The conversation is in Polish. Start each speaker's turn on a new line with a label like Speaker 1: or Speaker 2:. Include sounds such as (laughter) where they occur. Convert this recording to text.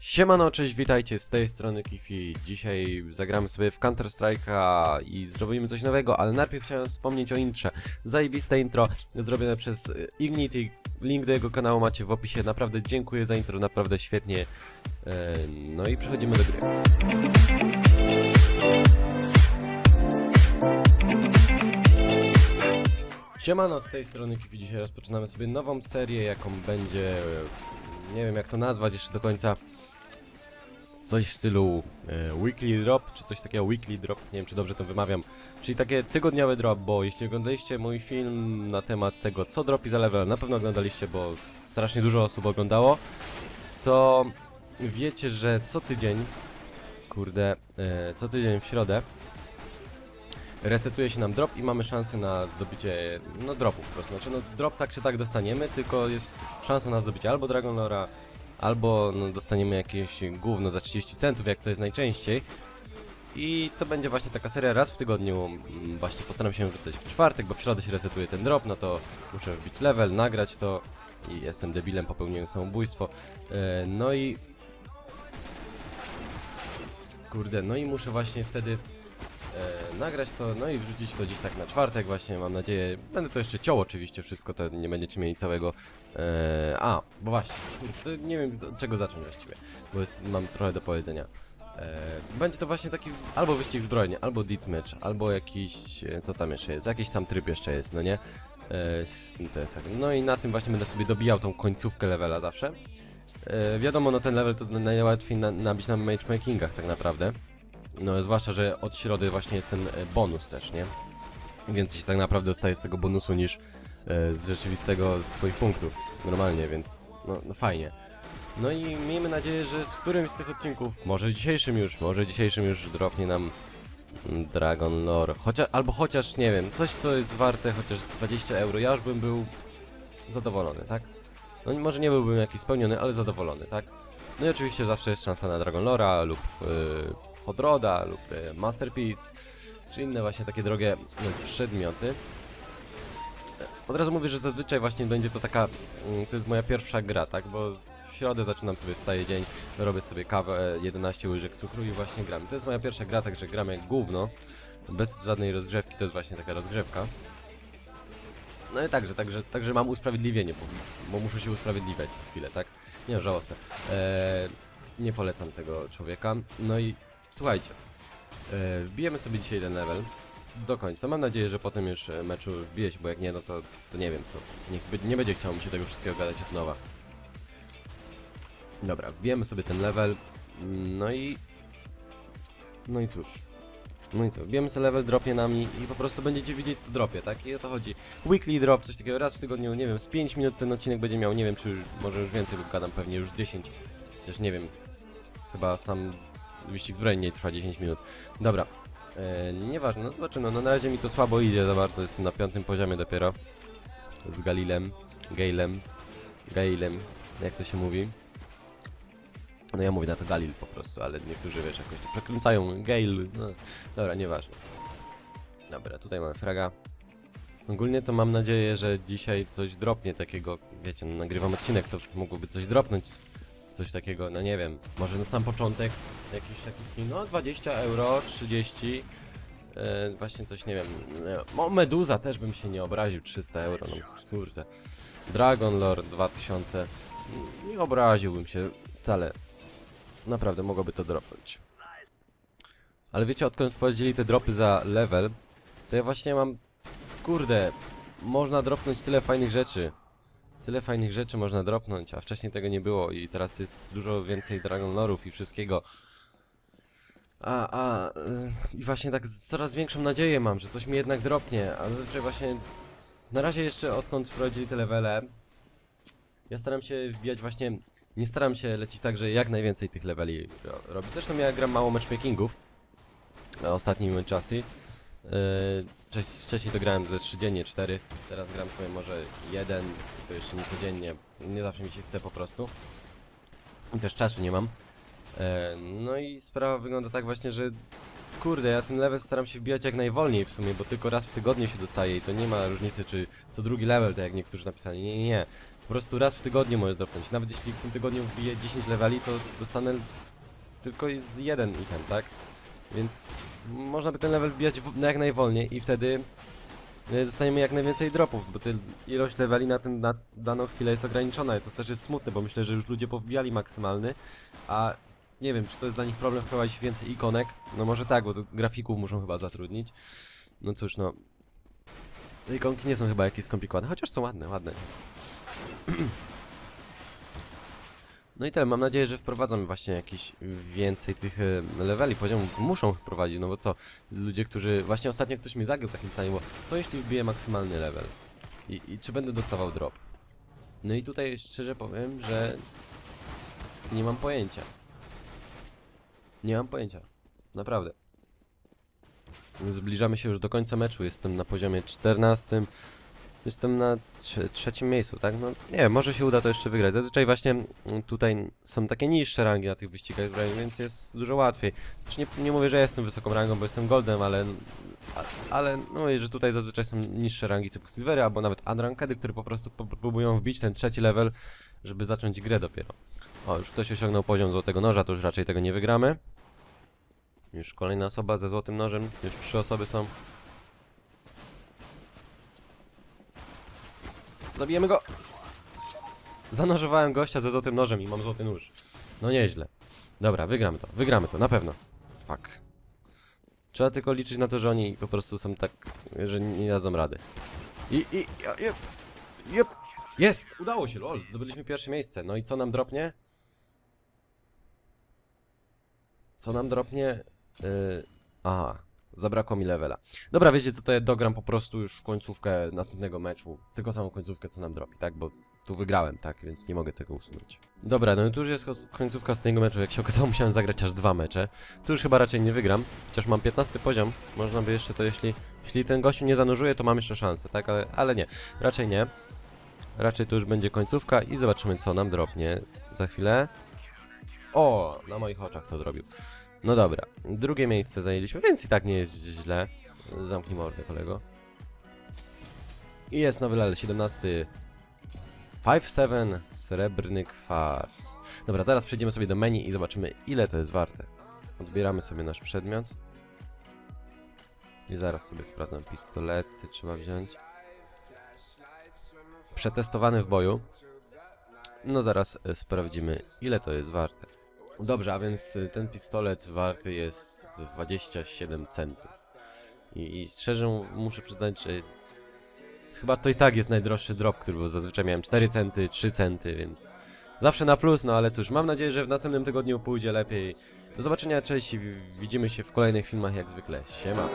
Speaker 1: Siemano, cześć, witajcie, z tej strony Kifi. Dzisiaj zagramy sobie w Counter Strike'a i zrobimy coś nowego, ale najpierw chciałem wspomnieć o intrze. Zajebiste intro, zrobione przez y, Ignity. Link do jego kanału macie w opisie. Naprawdę dziękuję za intro, naprawdę świetnie. E, No i przechodzimy do gry. Siemano, z tej strony Kifi. Dzisiaj rozpoczynamy sobie nową serię, jaką będzie... Nie wiem jak to nazwać jeszcze do końca coś w stylu e, weekly drop, czy coś takiego weekly drop, nie wiem czy dobrze to wymawiam, czyli takie tygodniowy drop, bo jeśli oglądaliście mój film na temat tego co dropi za level, na pewno oglądaliście, bo strasznie dużo osób oglądało, to wiecie, że co tydzień, kurde, e, co tydzień w środę resetuje się nam drop i mamy szansę na zdobycie, no dropu po prostu, znaczy no drop tak czy tak dostaniemy, tylko jest szansa na zdobycie albo Dragon Lora, albo no, dostaniemy jakieś gówno za 30 centów, jak to jest najczęściej. I to będzie właśnie taka seria raz w tygodniu. mm, Właśnie postaram się wrzucać w czwartek, bo w środę się resetuje ten drop, no to muszę wbić level, nagrać to i jestem debilem, popełniłem samobójstwo. E, no i... Kurde, no i muszę właśnie wtedy e, nagrać to, no i wrzucić to dziś tak na czwartek właśnie, mam nadzieję. Będę to jeszcze ciął oczywiście wszystko, to nie będziecie mieli całego... E, a, bo właśnie, to nie wiem czego zacząć właściwie, bo jest, mam trochę do powiedzenia. E, będzie to właśnie taki albo wyścig zbrojny, albo deathmatch, albo jakiś, e, co tam jeszcze jest, jakiś tam tryb jeszcze jest, no nie? E. No i na tym właśnie będę sobie dobijał tą końcówkę levela zawsze. Wiadomo, no ten level to najłatwiej na, nabić na matchmakingach tak naprawdę. No zwłaszcza, że od środy właśnie jest ten e, bonus też, nie? Więcej się tak naprawdę dostaje z tego bonusu niż e, z rzeczywistego twoich punktów normalnie, więc no, no fajnie. No i miejmy nadzieję, że z którymś z tych odcinków, może dzisiejszym już, może dzisiejszym już dropnie nam mm, Dragon Lore, chociaż, albo chociaż, nie wiem, coś co jest warte chociaż z 20 euro, ja już bym był zadowolony, tak? No może nie byłbym jakiś spełniony, ale zadowolony, tak? No i oczywiście zawsze jest szansa na Dragon Lora lub yy, Hodroda lub yy, Masterpiece, czy inne właśnie takie drogie y, przedmioty. Od razu mówię, że zazwyczaj właśnie będzie to taka, mm, to jest moja pierwsza gra, tak, bo w środę zaczynam sobie, wstaję dzień, robię sobie kawę, e, 11 łyżek cukru i właśnie gram. To jest moja pierwsza gra, także gram jak gówno, bez żadnej rozgrzewki, to jest właśnie taka rozgrzewka. No i także, także, także mam usprawiedliwienie, bo, bo muszę się usprawiedliwiać co chwilę, tak? Nie, żałosne. Eee, nie polecam tego człowieka. No i słuchajcie, e, wbijemy sobie dzisiaj ten level do końca. Mam nadzieję, że potem już e, meczu wbije bo jak nie, no to, to nie wiem co. Niech nie będzie chciał mi się tego wszystkiego gadać od nowa. Dobra, wbijemy sobie ten level. No i... No i cóż. No i co, wbijemy sobie level, dropnie nami i po prostu będziecie widzieć co dropie, tak? I o to chodzi. Weekly drop, coś takiego, raz w tygodniu, nie wiem, z 5 minut ten odcinek będzie miał, nie wiem czy już, może już więcej, bo gadam pewnie już z 10. Chociaż nie wiem, chyba sam wyścig zbrojny nie trwa 10 minut. Dobra, e, nieważne, no zobaczymy, no na razie mi to słabo idzie za bardzo, jestem na piątym poziomie dopiero. Z Galilem, Gailem, Gailem, jak to się mówi. No ja mówię na to Galil po prostu, ale niektórzy wiesz jakoś to przekręcają Gail, no dobra, nieważne. Dobra, tutaj mamy fraga. Ogólnie to mam nadzieję, że dzisiaj coś dropnie takiego, wiecie, no nagrywam odcinek, to mogłoby coś dropnąć, coś takiego, no nie wiem, może na sam początek jakiś taki skin, no 20 euro, 30, e, właśnie coś, nie wiem, nie, o Meduza też bym się nie obraził, 300 euro, no kurde, Dragon Lord 2000, nie obraziłbym się wcale, naprawdę mogłoby to dropnąć. Ale wiecie, odkąd wprowadzili te dropy za level, to ja właśnie mam, kurde, można dropnąć tyle fajnych rzeczy. Tyle fajnych rzeczy można dropnąć, a wcześniej tego nie było i teraz jest dużo więcej Dragon Lorów i wszystkiego. A, a, y, i właśnie tak z coraz większą nadzieję mam, że coś mi jednak dropnie, ale zazwyczaj właśnie na razie jeszcze odkąd wprowadzili te levele, ja staram się wbijać właśnie, nie staram się lecieć tak, że jak najwięcej tych leveli ro robić. Zresztą ja gram mało matchmakingów na ostatnim czasy. Yy, wcześ- wcześniej to grałem ze 3 dziennie, 4, teraz gram sobie może jeden, i to jeszcze nie codziennie. Nie zawsze mi się chce po prostu. I też czasu nie mam. E, no i sprawa wygląda tak właśnie, że kurde, ja ten level staram się wbijać jak najwolniej w sumie, bo tylko raz w tygodniu się dostaje i to nie ma różnicy, czy co drugi level, tak jak niektórzy napisali. Nie, nie, nie. Po prostu raz w tygodniu możesz dropnąć. Nawet jeśli w tym tygodniu wbiję 10 leveli, to dostanę tylko jest jeden item, tak? Więc można by ten level wbijać w, jak najwolniej i wtedy e, dostaniemy jak najwięcej dropów, bo ilość leveli na, ten, na daną chwilę jest ograniczona i to też jest smutne, bo myślę, że już ludzie powbijali maksymalny, a nie wiem, czy to jest dla nich problem wprowadzić więcej ikonek? No może tak, bo to grafików muszą chyba zatrudnić. No cóż, no. Te ikonki nie są chyba jakieś skomplikowane, chociaż są ładne, ładne. (clears throat) No i tyle, mam nadzieję, że wprowadzą właśnie jakieś więcej tych e, leveli, poziomów. Muszą wprowadzić, no bo co? Ludzie, którzy... Właśnie ostatnio ktoś mi zagiął takim pytaniem, bo co jeśli wbiję maksymalny level? I, I czy będę dostawał drop? No i tutaj szczerze powiem, że nie mam pojęcia. Nie mam pojęcia. Naprawdę. Zbliżamy się już do końca meczu. Jestem na poziomie 14. Jestem na trze trzecim miejscu, tak? No nie może się uda to jeszcze wygrać. Zazwyczaj właśnie mm, tutaj są takie niższe rangi na tych wyścigach, więc jest dużo łatwiej. Znaczy nie, nie mówię, że jestem wysoką rangą, bo jestem goldem, ale... Ale no i że tutaj zazwyczaj są niższe rangi typu silvery, albo nawet unrankedy, które po prostu próbują wbić ten trzeci level, żeby zacząć grę dopiero. O, już ktoś osiągnął poziom złotego noża, to już raczej tego nie wygramy. Już kolejna osoba ze złotym nożem, już trzy osoby są. Zabijemy go! Zanożowałem gościa ze złotym nożem i mam złoty nóż. No nieźle. Dobra, wygramy to, wygramy to, na pewno. Fuck. Trzeba tylko liczyć na to, że oni po prostu są tak, że nie dadzą rady. I, i, jep, jep. Jest! Udało się, lol, zdobyliśmy pierwsze miejsce. No i co nam dropnie? Co nam dropnie? Yy, aha, zabrakło mi levela. Dobra, wiecie co, to ja dogram po prostu już końcówkę następnego meczu. Tylko samą końcówkę, co nam dropi, tak? Bo tu wygrałem, tak? Więc nie mogę tego usunąć. Dobra, no i tu już jest końcówka ostatniego meczu. Jak się okazało, (laughs) musiałem zagrać aż dwa mecze. Tu już chyba raczej nie wygram. Chociaż mam 15 poziom. Można by jeszcze to, jeśli, jeśli ten gościu nie zanurzuje, to mam jeszcze szansę, tak? Ale, ale nie. Raczej nie. Raczej to już będzie końcówka i zobaczymy, co nam dropnie za chwilę. O, na moich oczach to zrobił. No dobra, drugie miejsce zajęliśmy, więc i tak nie jest źle. Zamknij mordę, kolego. I jest nowy level 17. 5-7 Srebrny Kwarc. Dobra, teraz przejdziemy sobie do menu i zobaczymy, ile to jest warte. Odbieramy sobie nasz przedmiot. I zaraz sobie sprawdzę. Pistolety trzeba wziąć. Przetestowany w boju. No zaraz e, sprawdzimy, ile to jest warte. Dobrze, a więc y, ten pistolet warty jest 27 centów. I, i szczerze mu- muszę przyznać, że chyba to i tak jest najdroższy drop, który był. Zazwyczaj miałem 4 centy, 3 centy, więc zawsze na plus, no ale cóż, mam nadzieję, że w następnym tygodniu pójdzie lepiej. Do zobaczenia, cześć i widzimy się w kolejnych filmach jak zwykle. Siema.